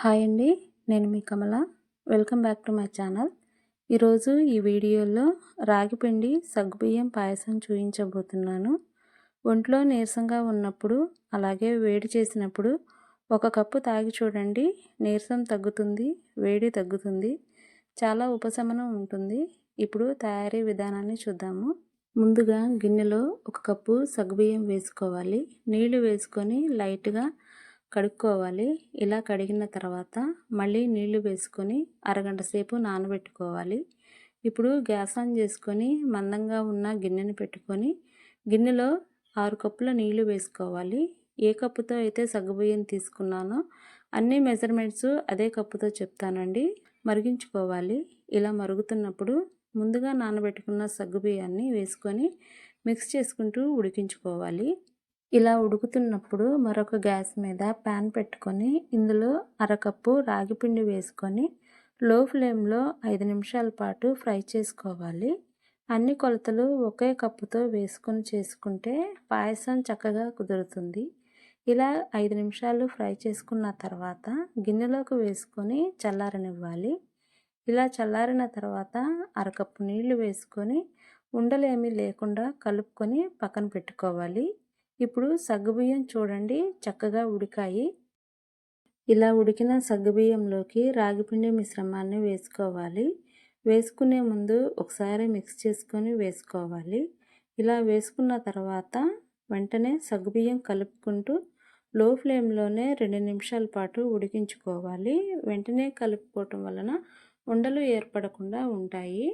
Hi అండి నేను మీ Kamala. Welcome back to my channel. ఈరోజు ఈ వీడియోలో రాగిపిండి సగ్గుబియ్యం పాయసం చూపించబోతున్నాను ఒంట్లో నీరసంగా ఉన్నప్పుడు అలాగే వేడి చేసినప్పుడు ఒక కప్పు తాగి చూడండి. నీరసం తగ్గుతుంది వేడి తగ్గుతుంది చాలా ఉపశమనం ఉంటుంది. ఇప్పుడు తయారీ విధానాన్ని చూద్దాము. ముందుగా గిన్నెలో ఒక కప్పు సగ్గుబియ్యం వేసుకోవాలి. నీళ్ళు వేసుకొని లైట్గా కడుక్కోవాలి. ఇలా కడిగిన తర్వాత మళ్ళీ నీళ్ళు వేసుకొని అరగంట సేపు నానబెట్టుకోవాలి. ఇప్పుడు గ్యాస్ ఆన్ చేసుకొని మందంగా ఉన్న గిన్నెని పెట్టుకొని గిన్నెలో ఆరు కప్పుల నీళ్ళు వేసుకోవాలి. ఏ కప్పుతో అయితే సగ్గుబియ్యం తీసుకున్నానో అన్ని మెజర్మెంట్స్ అదే కప్పుతో చెప్తానండి. మరిగించుకోవాలి. ఇలా మరుగుతున్నప్పుడు ముందుగా నానబెట్టుకున్న సగ్గుబియ్యాన్ని వేసుకొని మిక్స్ చేసుకుంటూ ఉడికించుకోవాలి. ఇలా ఉడుకుతున్నప్పుడు మరొక గ్యాస్ మీద ప్యాన్ పెట్టుకొని ఇందులో అరకప్పు రాగిపిండి వేసుకొని లో ఫ్లేమ్లో ఐదు నిమిషాల పాటు ఫ్రై చేసుకోవాలి. అన్ని కొలతలు ఒకే కప్పుతో వేసుకొని చేసుకుంటే పాయసం చక్కగా కుదురుతుంది. ఇలా ఐదు నిమిషాలు ఫ్రై చేసుకున్న తర్వాత గిన్నెలోకి వేసుకొని చల్లారనివ్వాలి. ఇలా చల్లారిన తర్వాత అరకప్పు నీళ్ళు వేసుకొని ఉండలేమీ లేకుండా కలుపుకొని పక్కన పెట్టుకోవాలి. ఇప్పుడు సగ్గుబియ్యం చూడండి చక్కగా ఉడికాయి. ఇలా ఉడికిన సగ్గుబియ్యంలోకి రాగిపిండి మిశ్రమాన్ని వేసుకోవాలి. వేసుకునే ముందు ఒకసారి మిక్స్ చేసుకొని వేసుకోవాలి. ఇలా వేసుకున్న తర్వాత వెంటనే సగ్గుబియ్యం కలుపుకుంటూ లో ఫ్లేమ్లోనే రెండు నిమిషాల పాటు ఉడికించుకోవాలి. వెంటనే కలుపుకోవటం వలన ఉండలు ఏర్పడకుండా ఉంటాయి.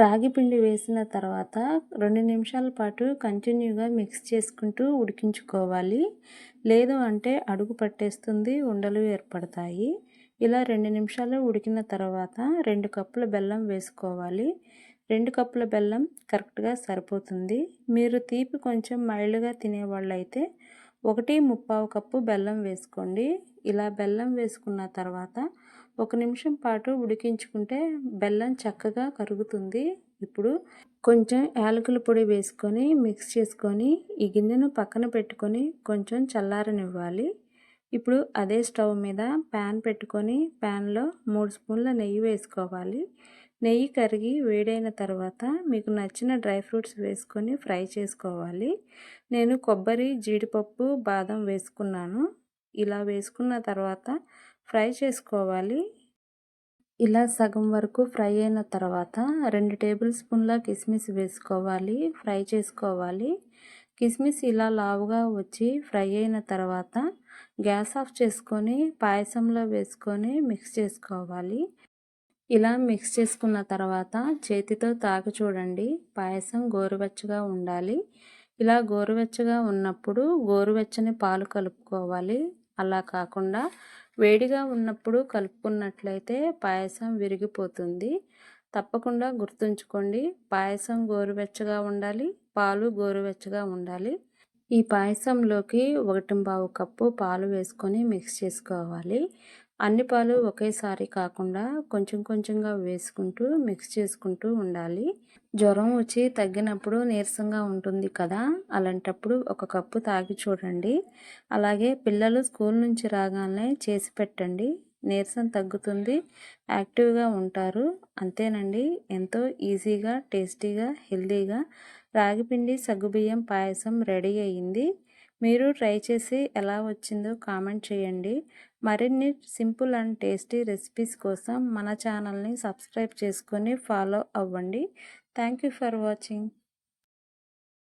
రాగి పిండి వేసిన తర్వాత రెండు నిమిషాల పాటు కంటిన్యూగా మిక్స్ చేసుకుంటూ ఉడికించుకోవాలి. లేదు అంటే అడుగు పట్టేస్తుంది ఉండలు ఏర్పడతాయి. ఇలా రెండు నిమిషాలు ఉడికిన తర్వాత రెండు కప్పుల బెల్లం వేసుకోవాలి. రెండు కప్పుల బెల్లం కరెక్ట్గా సరిపోతుంది. మీరు తీపి కొంచెం మైల్డ్గా తినేవాళ్ళైతే ఒకటి ముప్పావు కప్పు బెల్లం వేసుకోండి. ఇలా బెల్లం వేసుకున్న తర్వాత ఒక నిమిషం పాటు ఉడికించుకుంటే బెల్లం చక్కగా కరుగుతుంది. ఇప్పుడు కొంచెం యాలకుల పొడి వేసుకొని మిక్స్ చేసుకొని ఈ గిన్నెను పక్కన పెట్టుకొని కొంచెం చల్లారనివ్వాలి. ఇప్పుడు అదే స్టవ్ మీద ప్యాన్ పెట్టుకొని ప్యాన్లో మూడు స్పూన్ల నెయ్యి వేసుకోవాలి. నెయ్యి కరిగి వేడైన తర్వాత మీకు నచ్చిన డ్రై ఫ్రూట్స్ వేసుకొని ఫ్రై చేసుకోవాలి. నేను కొబ్బరి జీడిపప్పు బాదం వేసుకున్నాను. ఇలా వేసుకున్న తర్వాత ఫ్రై చేసుకోవాలి. ఇలా సగం వరకు ఫ్రై అయిన తర్వాత రెండు టేబుల్ స్పూన్ల కిస్మిస్ వేసుకోవాలి. ఫ్రై చేసుకోవాలి. కిస్మిస్ ఇలా లావుగా వచ్చి ఫ్రై అయిన తర్వాత గ్యాస్ ఆఫ్ చేసుకొని పాయసంలో వేసుకొని మిక్స్ చేసుకోవాలి. ఇలా మిక్స్ చేసుకున్న తర్వాత చేతితో తాకి చూడండి. పాయసం గోరువెచ్చగా ఉండాలి. ఇలా గోరువెచ్చగా ఉన్నప్పుడు గోరువెచ్చని పాలు కలుపుకోవాలి. అలా కాకుండా వేడిగా ఉన్నప్పుడు కలుపుకున్నట్లయితే పాయసం విరిగిపోతుంది. తప్పకుండా గుర్తుంచుకోండి పాయసం గోరువెచ్చగా ఉండాలి పాలు గోరువెచ్చగా ఉండాలి. ఈ పాయసంలోకి ఒకటి బావు కప్పు పాలు వేసుకొని మిక్స్ చేసుకోవాలి. అన్ని పాలు ఒకేసారి కాకుండా కొంచెం కొంచెంగా వేసుకుంటూ మిక్స్ చేసుకుంటూ ఉండాలి. జ్వరం వచ్చి తగ్గినప్పుడు నీరసంగా ఉంటుంది కదా? అలాంటప్పుడు ఒక కప్పు తాగి చూడండి. అలాగే పిల్లలు స్కూల్ నుంచి రాగానే చేసి పెట్టండి. నీరసం తగ్గుతుంది యాక్టివ్గా ఉంటారు. అంతేనండి. ఎంతో ఈజీగా టేస్టీగా హెల్తీగా రాగిపిండి సగ్గుబియ్యం పాయసం రెడీ అయ్యింది మీరు ట్రై చేసి ఎలా వచ్చిందో కామెంట్ చేయండి. మరిన్ని సింపుల్ అండ్ టేస్టీ రెసిపీస్ కోసం మన ఛానల్ని సబ్స్క్రైబ్ చేసుకొని ఫాలో అవ్వండి. Thank you for watching.